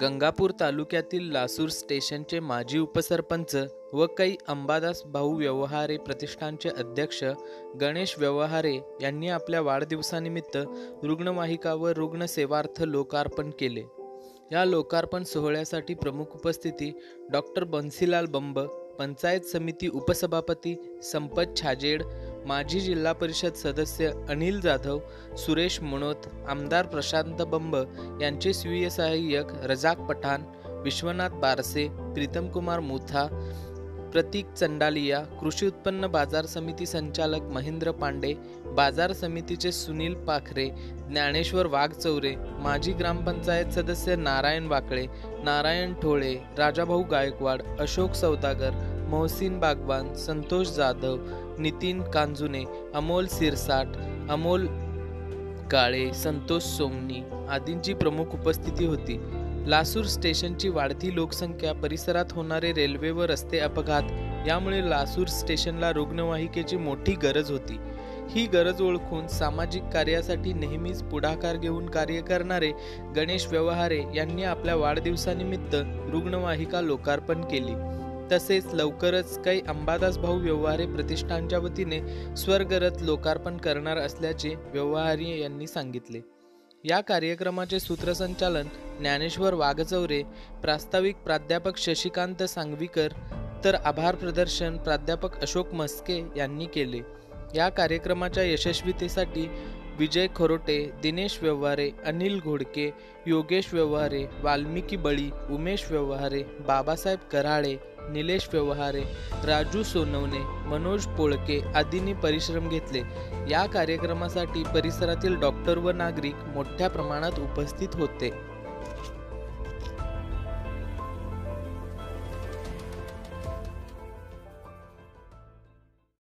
गंगापूर तालुक्यातील लासूर स्टेशनचे माजी उपसरपंच व कै अंबादास भाऊ व्यवहारे प्रतिष्ठानचे अध्यक्ष गणेश व्यवहारे यांनी आपल्या वाढदिवसानिमित्त रुग्णवाहिका व रुग्णसेवार्थ लोकार्पण केले. या लोकार्पण सोहळ्यासाठी प्रमुख उपस्थिती डॉक्टर बन्सीलाल बंब पंचायत समिती उपसभापती संपत छाजेड माजी जिल्हा परिषद सदस्य अनिल जाधव सुरेश मनोत आमदार प्रशांत बंब यांचे स्वीय सहाय्यक रजाक पठाण विश्वनाथ बारसे प्रीतमकुमार मुथा प्रतीक चंडालिया कृषी उत्पन्न बाजार समिती संचालक महेंद्र पांडे बाजार समितीचे सुनील पाखरे ज्ञानेश्वर वाघचौरे माजी ग्रामपंचायत सदस्य नारायण वाकळे नारायण ठोळे राजाभाऊ गायकवाड अशोक सौदागर मोहसिन बागवान संतोष जाधव नितीन कांजुने अमोल सिरसाट अमोल काळे संतोष सोमनी आदींची प्रमुख उपस्थिती होती. लासूर स्टेशनची वाढती लोकसंख्या परिसरात होणारे रेल्वे व रस्ते अपघात यामुळे लासूर स्टेशनला रुग्णवाहिकेची मोठी गरज होती. ही गरज ओळखून सामाजिक कार्यासाठी नेहमीच पुढाकार घेऊन कार्य करणारे गणेश व्यवहारे यांनी आपल्या वाढदिवसानिमित्त रुग्णवाहिका लोकार्पण केली. तसेच लवकरच काही अंबादास भाऊ व्यवहारे प्रतिष्ठानच्या वतीने स्वर्गरथ लोकार्पण करणार असल्याचे व्यवहारी यांनी सांगितले. या कार्यक्रमाचे सूत्रसंचालन ज्ञानेश्वर वाघचौरे प्रास्ताविक प्राध्यापक शशिकांत सांगवीकर तर आभार प्रदर्शन प्राध्यापक अशोक मस्के यांनी केले. या कार्यक्रमाच्या यशस्वीतेसाठी विजय खरोटे दिनेश व्यवहारे अनिल घोडके योगेश व्यवहारे वाल्मिकी बळी उमेश व्यवहारे बाबासाहेब कराळे निलेश व्यवहारे राजू सोनवणे मनोज पोळके आदींनी परिश्रम घेतले. या कार्यक्रमासाठी परिसरातील डॉक्टर व नागरिक मोठ्या प्रमाणात उपस्थित होते.